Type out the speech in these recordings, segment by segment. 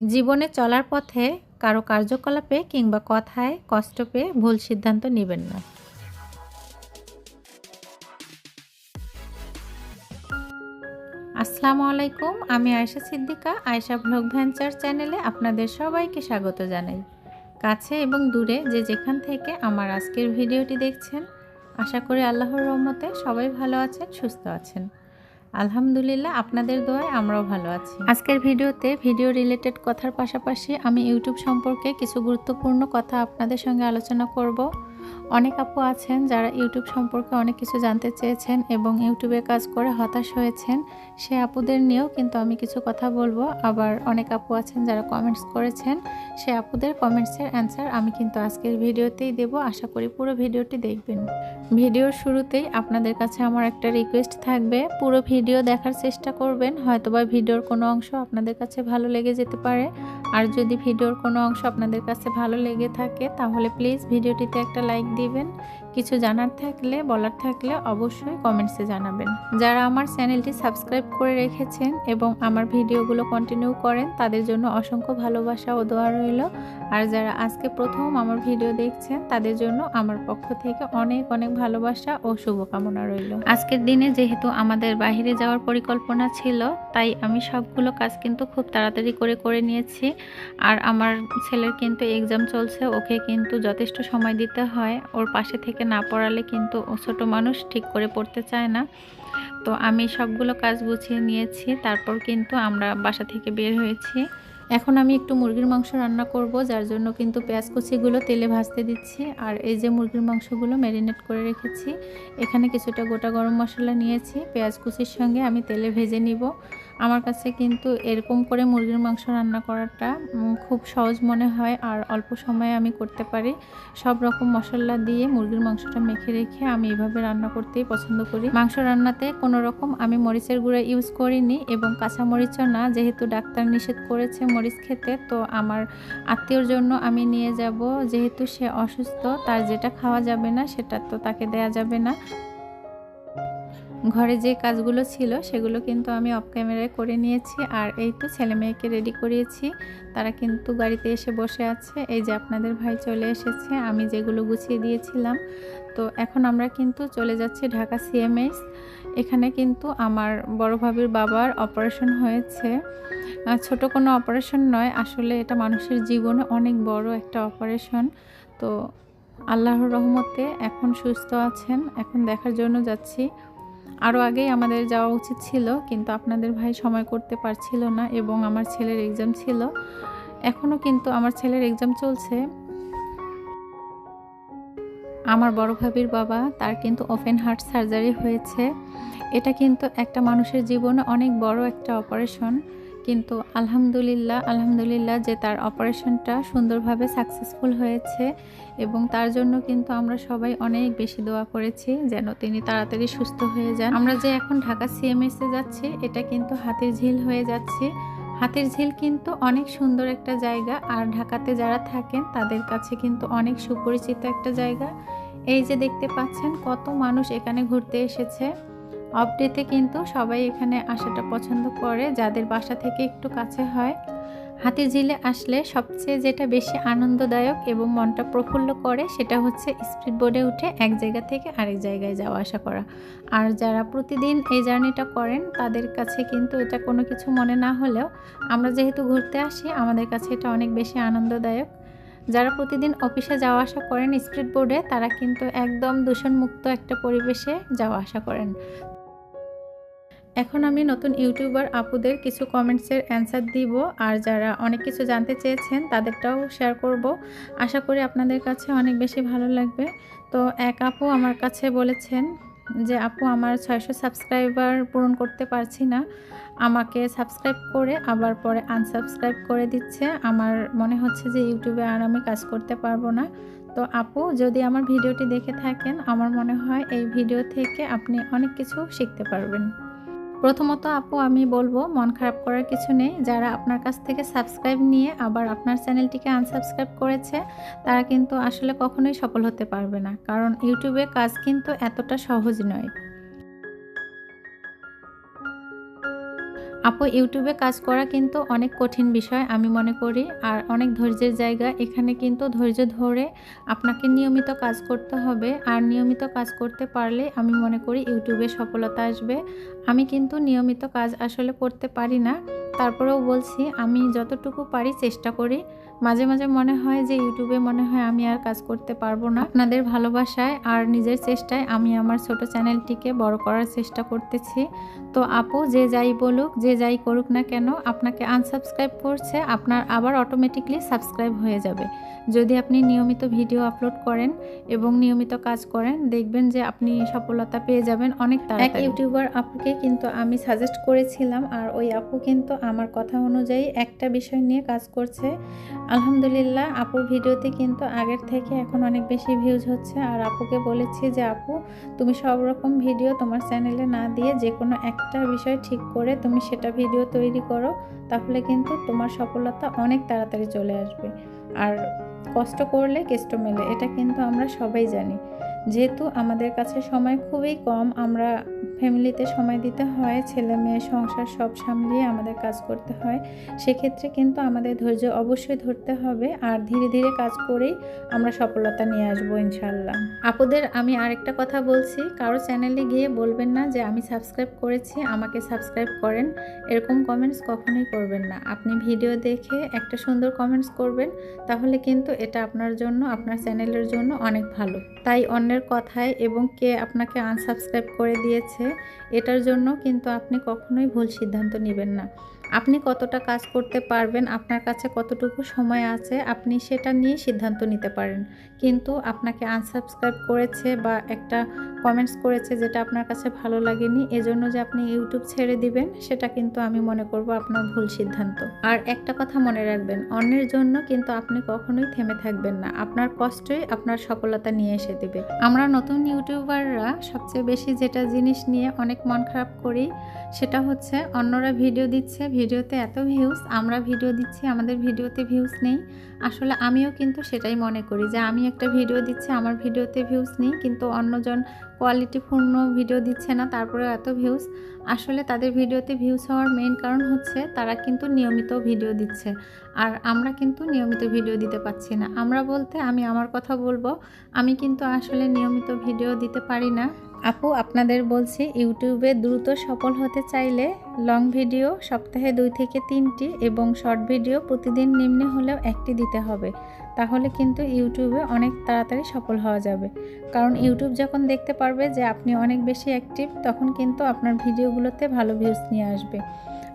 জীবনে চলার পথে কারও কার্যকলাপে কিংবা কথায় কষ্ট পেয়ে ভুল সিদ্ধান্ত নেবেন না। আসসালামু আলাইকুম, আমি আয়শা সিদ্দিকা, আয়শা ব্লগ ভেঞ্চার চ্যানেলে আপনাদের সবাইকে স্বাগত জানাই। কাছে এবং দূরে যে যেখান থেকে আমার আজকের ভিডিওটি দেখছেন, আশা করি আল্লাহর রহমতে সবাই ভালো আছেন, সুস্থ আছেন। আলহামদুলিল্লাহ, আপনাদের দোয়ায় আমরাও ভালো আছি। আজকের ভিডিওতে ভিডিও রিলেটেড কথার পাশাপাশি আমি ইউটিউব সম্পর্কে কিছু গুরুত্বপূর্ণ কথা আপনাদের সঙ্গে আলোচনা করব। অনেক আপু আছেন যারা ইউটিউব সম্পর্কে অনেক কিছু জানতে চেয়েছেন এবং ইউটিউবে কাজ করে হতাশ হয়েছেন, সে আপুদের নিয়েও কিন্তু আমি কিছু কথা বলব। আবার অনেক আপু আছেন যারা কমেন্টস করেছেন, সে আপুদের কমেন্টসের অ্যান্সার আমি কিন্তু আজকের ভিডিওতেই দেব। আশা করি পুরো ভিডিওটি দেখবেন। ভিডিওর শুরুতেই আপনাদের কাছে আমার একটা রিকোয়েস্ট থাকবে। পুরো ভিডিও দেখার চেষ্টা করবেন, হয়তোবা ভিডিওর কোনো অংশ আপনাদের কাছে ভালো লেগে যেতে পারে। আর যদি ভিডিওর কোনো অংশ আপনাদের কাছে ভালো লেগে থাকে, তাহলে প্লিজ ভিডিওটিতে একটা লাইক দিবেন। কিছু জানার থাকলে, বলার থাকলে অবশ্যই কমেন্টসে জানাবেন। যারা আমার চ্যানেলটি সাবস্ক্রাইব করে রেখেছেন এবং আমার ভিডিওগুলো কন্টিনিউ করেন, তাদের জন্য অসংখ্য ভালোবাসা ও দোয়া রইল। আর যারা আজকে প্রথম আমার ভিডিও দেখছেন, তাদের জন্য আমার পক্ষ থেকে অনেক অনেক ভালোবাসা ও শুভকামনা রইল। আজকের দিনে যেহেতু আমাদের বাহিরে যাওয়ার পরিকল্পনা ছিল, তাই আমি সবগুলো কাজ কিন্তু খুব তাড়াতাড়ি করে করে নিয়েছি। আর আমার ছেলের কিন্তু এক্সাম চলছে, ওকে কিন্তু যথেষ্ট সময় দিতে হয়। ওর পাশে থেকে না পড়ালে কিন্তু ও ছোটো মানুষ ঠিক করে পড়তে চায় না। তো আমি সবগুলো কাজ গুছিয়ে নিয়েছি, তারপর কিন্তু আমরা বাসা থেকে বের হয়েছি। এখন আমি একটু মুরগির মাংস রান্না করব, যার জন্য কিন্তু পেঁয়াজ কুচিগুলো তেলে ভাজতে দিচ্ছি। আর এই যে মুরগির মাংসগুলো ম্যারিনেট করে রেখেছি, এখানে কিছুটা গোটা গরম মশলা নিয়েছি। পেঁয়াজ কুচির সঙ্গে আমি তেলে ভেজে নিব। আমার কাছে কিন্তু এরকম করে মুরগির মাংস রান্না করাটা খুব সহজ মনে হয় আর অল্প সময়ে আমি করতে পারি। সব রকম মশলা দিয়ে মুরগির মাংসটা মেখে রেখে আমি এভাবে রান্না করতেই পছন্দ করি। মাংস রান্নাতে কোনো রকম আমি মরিচের গুঁড়া ইউজ করিনি এবং কাঁচা মরিচও না। যেহেতু ডাক্তার নিষেধ করেছে মরিচ খেতে, তো আমার আত্মীয়র জন্য আমি নিয়ে যাব। যেহেতু সে অসুস্থ, তার যেটা খাওয়া যাবে না, সেটা তো তাকে দেয়া যাবে না। ঘরে যে কাজগুলো ছিল সেগুলো কিন্তু আমি অফ ক্যামেরায় করে নিয়েছি। আর এই তো ছেলে মেয়েকে রেডি করিয়েছি। তারা কিন্তু গাড়িতে এসে বসে আছে। এই যে আপনাদের ভাই চলে এসেছে। আমি যেগুলো গুছিয়ে দিয়েছিলাম। তো এখন আমরা কিন্তু চলে যাচ্ছি ঢাকা সিএমএস এখানে কিন্তু আমার বড় ভাবির বাবার অপারেশন হয়েছে। ছোট কোনো অপারেশন নয়। আসলে এটা মানুষের জীবনে অনেক বড় একটা অপারেশন তো আল্লাহর রহমতে এখন সুস্থ আছেন। এখন দেখার জন্য যাচ্ছি। আরও আগেই আমাদের যাওয়া উচিত ছিল, কিন্তু আপনাদের ভাই সময় করতে পারছিল না এবং আমার ছেলের এক্সাম ছিল। এখনও কিন্তু আমার ছেলের এক্সাম চলছে। আমার বড় ভাবির বাবা, তার কিন্তু ওপেন হার্ট সার্জারি হয়েছে। এটা কিন্তু একটা মানুষের জীবনে অনেক বড় একটা অপারেশন কিন্তু আলহামদুলিল্লাহ আলহামদুলিল্লাহ যে তার অপারেশনটা সুন্দরভাবে সাকসেসফুল হয়েছে এবং তার জন্য কিন্তু আমরা সবাই অনেক বেশি দোয়া করেছি যেন তিনি তাড়াতাড়ি সুস্থ হয়ে যান। আমরা যে এখন ঢাকা সিএমএসে যাচ্ছি, এটা কিন্তু হাতির ঝিল হয়ে যাচ্ছে। হাতির ঝিল কিন্তু অনেক সুন্দর একটা জায়গা আর ঢাকাতে যারা থাকেন তাদের কাছে কিন্তু অনেক সুপরিচিত একটা জায়গা। এই যে দেখতে পাচ্ছেন কত মানুষ এখানে ঘুরতে এসেছে। অফডেতে কিন্তু সবাই এখানে আসাটা পছন্দ করে, যাদের বাসা থেকে একটু কাছে হয়। হাতির ঝিলে আসলে সবচেয়ে যেটা বেশি আনন্দদায়ক এবং মনটা প্রফুল্ল করে সেটা হচ্ছে স্পিড বোর্ডে উঠে এক জায়গা থেকে আরেক জায়গায় যাওয়া আসা করা। আর যারা প্রতিদিন এই জার্নিটা করেন, তাদের কাছে কিন্তু এটা কোনো কিছু মনে না হলেও আমরা যেহেতু ঘুরতে আসি, আমাদের কাছে এটা অনেক বেশি আনন্দদায়ক। যারা প্রতিদিন অফিসে যাওয়া আসা করেন স্পিড বোর্ডে তারা কিন্তু একদম দূষণমুক্ত একটা পরিবেশে যাওয়া আসা করেন। এখন আমি নতুন ইউটিউবার আপুদের কিছু কমেন্টসের অ্যান্সার দিব, আর যারা অনেক কিছু জানতে চেয়েছেন তাদেরটাও শেয়ার করব। আশা করি আপনাদের কাছে অনেক বেশি ভালো লাগবে। তো এক আপু আমার কাছে বলেছেন যে, আপু, আমার ছয়শো সাবস্ক্রাইবার পূরণ করতে পারছি না। আমাকে সাবস্ক্রাইব করে আবার পরে আনসাবস্ক্রাইব করে দিচ্ছে। আমার মনে হচ্ছে যে, ইউটিউবে আর আমি কাজ করতে পারব না। তো আপু, যদি আমার ভিডিওটি দেখে থাকেন, আমার মনে হয় এই ভিডিও থেকে আপনি অনেক কিছু শিখতে পারবেন। প্রথমত আপু, আমি বলব মন খারাপ করার কিছু নেই। যারা আপনার কাছ থেকে সাবস্ক্রাইব নিয়ে আবার আপনার চ্যানেলটিকে আনসাবস্ক্রাইব করেছে, তারা কিন্তু আসলে কখনোই সফল হতে পারবে না। কারণ ইউটিউবে কাজ কিন্তু এতটা সহজ নয়। আপু, ইউটিউবে কাজ করা কিন্তু অনেক কঠিন বিষয়, আমি মনে করি। আর অনেক ধৈর্যের জায়গা, এখানে কিন্তু ধৈর্য ধরে আপনাকে নিয়মিত কাজ করতে হবে। আর নিয়মিত কাজ করতে পারলে, আমি মনে করি ইউটিউবে সফলতা আসবে। আমি কিন্তু নিয়মিত কাজ আসলে করতে পারি না। তারপরেও বলছি, আমি যতটুকু পারি চেষ্টা করি। মাঝে মাঝে মনে হয় যে ইউটিউবে মনে হয় আমি আর কাজ করতে পারব না। আপনাদের ভালোবাসায় আর নিজের চেষ্টায় আমি আমার ছোট চ্যানেলটিকে বড় করার চেষ্টা করতেছি। তো আপু যে যাই বলুক যে যাই করুক না কেন আপনাকে আনসাবস্ক্রাইব করছে আপনার আবার অটোমেটিকলি সাবস্ক্রাইব হয়ে যাবে। যদি আপনি নিয়মিত ভিডিও আপলোড করেন এবং নিয়মিত কাজ করেন দেখবেন যে আপনি সফলতা পেয়ে যাবেন অনেক এক ইউটিউবার আপুকে কিন্তু আমি সাজেস্ট করেছিলাম আর ওই আপু কিন্তু আমার কথা অনুযায়ী একটা বিষয় নিয়ে কাজ করছে। আলহামদুলিল্লাহ, আপুর ভিডিওতে কিন্তু আগের থেকে এখন অনেক বেশি ভিউজ হচ্ছে। আর আপুকে বলেছি যে, আপু, তুমি সব রকম ভিডিও তোমার চ্যানেলে না দিয়ে যে কোনো একটা বিষয় ঠিক করে তুমি সেটা ভিডিও তৈরি করো, তাহলে কিন্তু তোমার সফলতা অনেক তাড়াতাড়ি চলে আসবে। আর কষ্ট করলে কেষ্ট মেলে, এটা কিন্তু আমরা সবাই জানি। যেহেতু আমাদের কাছে সময় খুবই কম, আমরা ফ্যামিলিতে সময় দিতে হয়, ছেলে মেয়ে, সংসার সব সামলিয়ে আমাদের কাজ করতে হয়। সেক্ষেত্রে কিন্তু আমাদের ধৈর্য অবশ্যই ধরতে হবে আর ধীরে ধীরে কাজ করেই আমরা সফলতা নিয়ে আসব ইনশাল্লাহ আপুদের আমি আরেকটা কথা বলছি, কারও চ্যানেলে গিয়ে বলবেন না যে আমি সাবস্ক্রাইব করেছি, আমাকে সাবস্ক্রাইব করেন। এরকম কমেন্টস কখনোই করবেন না। আপনি ভিডিও দেখে একটা সুন্দর কমেন্টস করবেন, তাহলে কিন্তু এটা আপনার জন্য, আপনার চ্যানেলের জন্য অনেক ভালো। তাই অন্যের কথায় এবং কে আপনাকে আনসাবস্ক্রাইব করে দিয়েছে এটার জন্য কিন্তু আপনি কখনোই ভুল সিদ্ধান্ত নেবেন না। আপনি কতটা কাজ করতে পারবেন, আপনার কাছে কতটুকু সময় আছে, আপনি সেটা নিয়ে সিদ্ধান্ত নিতে পারেন। কিন্তু আপনাকে আনসাবস্ক্রাইব করেছে বা একটা কমেন্টস করেছে যেটা আপনার কাছে ভালো লাগেনি, এজন্য যে আপনি ইউটিউব ছেড়ে দিবেন, সেটা কিন্তু আমি মনে করব আপনার ভুল সিদ্ধান্ত। আর একটা কথা মনে রাখবেন, অন্যের জন্য কিন্তু আপনি কখনোই থেমে থাকবেন না। আপনার কষ্টই আপনার সফলতা নিয়ে এসে দেবে। আমরা নতুন ইউটিউবাররা সবচেয়ে বেশি যেটা জিনিস নিয়ে অনেক মন খারাপ করি, সেটা হচ্ছে অন্যরা ভিডিও দিচ্ছে ভিডিওতে এত ভিউজ আমরা ভিডিও দিচ্ছি, আমাদের ভিডিওতে ভিউজ নেই। আসলে আমিও কিন্তু সেটাই মনে করি যে আমি একটা ভিডিও দিচ্ছি, আমার ভিডিওতে ভিউজ নেই, কিন্তু অন্যজন কোয়ালিটিপূর্ণ ভিডিও দিচ্ছে না তারপরে এত ভিউজ আসলে তাদের ভিডিওতে ভিউজ হওয়ার মেন কারণ হচ্ছে তারা কিন্তু নিয়মিত ভিডিও দিচ্ছে। আর আমরা কিন্তু নিয়মিত ভিডিও দিতে পারছি না। আমরা বলতে আমি আমার কথা বলব, আমি কিন্তু আসলে নিয়মিত ভিডিও দিতে পারি না। আপু, আপনাদের বলছি, ইউটিউবে দ্রুত সফল হতে চাইলে লং ভিডিও সপ্তাহে দুই থেকে তিনটি এবং শর্ট ভিডিও প্রতিদিন নিম্নে হলেও একটি দিতে হবে। তাহলে কিন্তু ইউটিউবে অনেক তাড়াতাড়ি সফল হওয়া যাবে। কারণ ইউটিউব যখন দেখতে পারবে যে আপনি অনেক বেশি অ্যাক্টিভ তখন কিন্তু আপনার ভিডিওগুলোতে ভালো ভিউজ নিয়ে আসবে।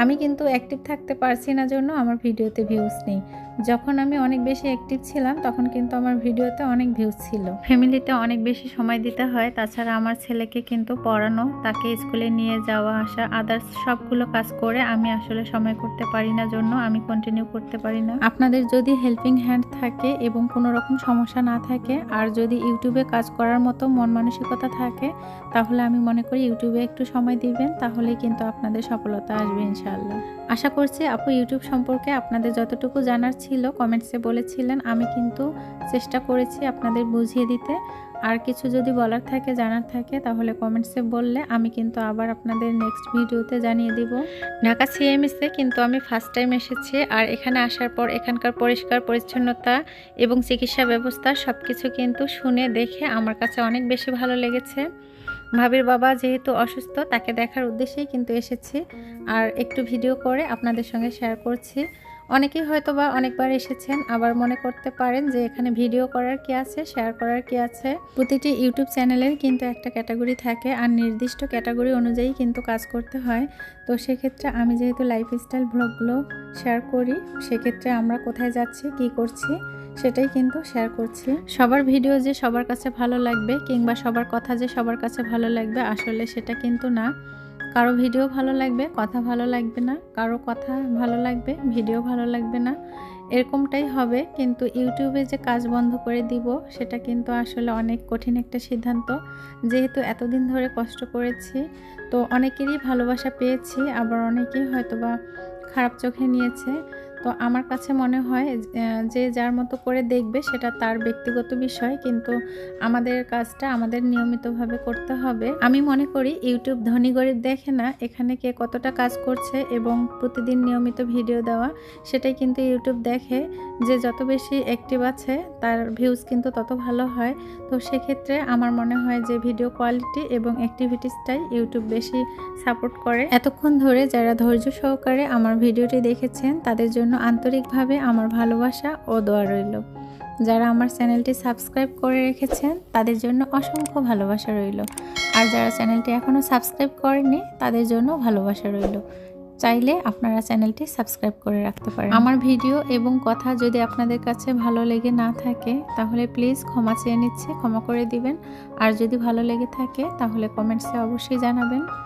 আমি কিন্তু অ্যাক্টিভ থাকতে পারছি না জন্য আমার ভিডিওতে ভিউজ নেই। যখন আমি অনেক বেশি অ্যাক্টিভ ছিলাম, তখন কিন্তু আমার ভিডিওতে অনেক ভিউজ ছিল। ফ্যামিলিতে অনেক বেশি সময় দিতে হয়, তাছাড়া আমার ছেলেকে কিন্তু পড়ানো, তাকে স্কুলে নিয়ে যাওয়া, আসা আদার্স সবগুলো কাজ করে আমি আসলে সময় করতে পারি না, জন্য আমি কন্টিনিউ করতে পারি না। আপনাদের যদি হেল্পিং হ্যান্ড থাকে এবং কোনো রকম সমস্যা না থাকে, আর যদি ইউটিউবে কাজ করার মতো মন মানসিকতা থাকে, তাহলে আমি মনে করি ইউটিউবে একটু সময় দিবেন, তাহলেই কিন্তু আপনাদের সফলতা আসবে ইনশাআল্লাহ। আশা করছি আপু, ইউটিউব সম্পর্কে আপনাদের যতটুকু জানার ছিল কমেন্টসে বলেছিলেন, আমি কিন্তু চেষ্টা করেছি আপনাদের বুঝিয়ে দিতে। আর কিছু যদি বলার থাকে, জানার থাকে, তাহলে কমেন্টসে বললে আমি কিন্তু আবার আপনাদের নেক্সট ভিডিওতে জানিয়ে দিব। ঢাকা সিএমএসে কিন্তু আমি ফার্স্ট টাইম এসেছি, আর এখানে আসার পর এখানকার পরিষ্কার পরিচ্ছন্নতা এবং চিকিৎসা ব্যবস্থা সব কিছু কিন্তু শুনে দেখে আমার কাছে অনেক বেশি ভালো লেগেছে। ভাবির বাবা যেহেতু অসুস্থ, তাকে দেখার উদ্দেশ্যেই কিন্তু এসেছি। আর একটু ভিডিও করে আপনাদের সঙ্গে শেয়ার করছি। অনেকেই হয়তো বা অনেকবার এসেছেন, আবার মনে করতে পারেন যে এখানে ভিডিও করার কি আছে, শেয়ার করার কি আছে। প্রতিটি ইউটিউব চ্যানেলের কিন্তু একটা ক্যাটাগরি থাকে আর নির্দিষ্ট ক্যাটাগরি অনুযায়ী কিন্তু কাজ করতে হয়। তো সেক্ষেত্রে আমি যেহেতু লাইফস্টাইল ব্লগগুলো শেয়ার করি, সেক্ষেত্রে আমরা কোথায় যাচ্ছি, কি করছি, সেটাই কিন্তু শেয়ার করছি। সবার ভিডিও যে সবার কাছে ভালো লাগবে কিংবা সবার কথা যে সবার কাছে ভালো লাগবে আসলে সেটা কিন্তু না। কারও ভিডিও ভালো লাগবে, কথা ভালো লাগবে না। কারও কথা ভালো লাগবে, ভিডিও ভালো লাগবে না। এরকমটাই হবে, কিন্তু ইউটিউবে যে কাজ বন্ধ করে দিব, সেটা কিন্তু আসলে অনেক কঠিন একটা সিদ্ধান্ত। যেহেতু এতদিন ধরে কষ্ট করেছি, তো অনেকেরই ভালোবাসা পেয়েছি, আবার অনেকেই হয়তোবা খারাপ চোখে নিয়েছে। তো আমার কাছে মনে হয় যে যার মতো করে দেখবে সেটা তার ব্যক্তিগত বিষয়। কিন্তু আমাদের কাজটা আমাদের নিয়মিতভাবে করতে হবে। আমি মনে করি ইউটিউব ধনী গরিব দেখে না, এখানে কে কতটা কাজ করছে এবং প্রতিদিন নিয়মিত ভিডিও দেওয়া, সেটাই কিন্তু ইউটিউব দেখে যে যত বেশি অ্যাক্টিভ আছে, তার ভিউজ কিন্তু তত ভালো হয়। তো সেক্ষেত্রে আমার মনে হয় যে ভিডিও কোয়ালিটি এবং অ্যাক্টিভিটিসটাই ইউটিউব বেশি সাপোর্ট করে। এতক্ষণ ধরে যারা ধৈর্য সহকারে আমার ভিডিওটি দেখেছেন, তাদের জন্য আন্তরিকভাবে আমার ভালোবাসা ও দোয়া রইল। যারা আমার চ্যানেলটি সাবস্ক্রাইব করে রেখেছেন, তাদের জন্য অসংখ্য ভালোবাসা রইল। আর যারা চ্যানেলটি এখনও সাবস্ক্রাইব করেনি তাদের জন্য ভালোবাসা রইল। চাইলে আপনারা চ্যানেলটি সাবস্ক্রাইব করে রাখতে পারেন। আমার ভিডিও এবং কথা যদি আপনাদের কাছে ভালো লেগে না থাকে, তাহলে প্লিজ ক্ষমা চেয়ে নিচ্ছে, ক্ষমা করে দিবেন। আর যদি ভালো লেগে থাকে, তাহলে কমেন্টসে অবশ্যই জানাবেন।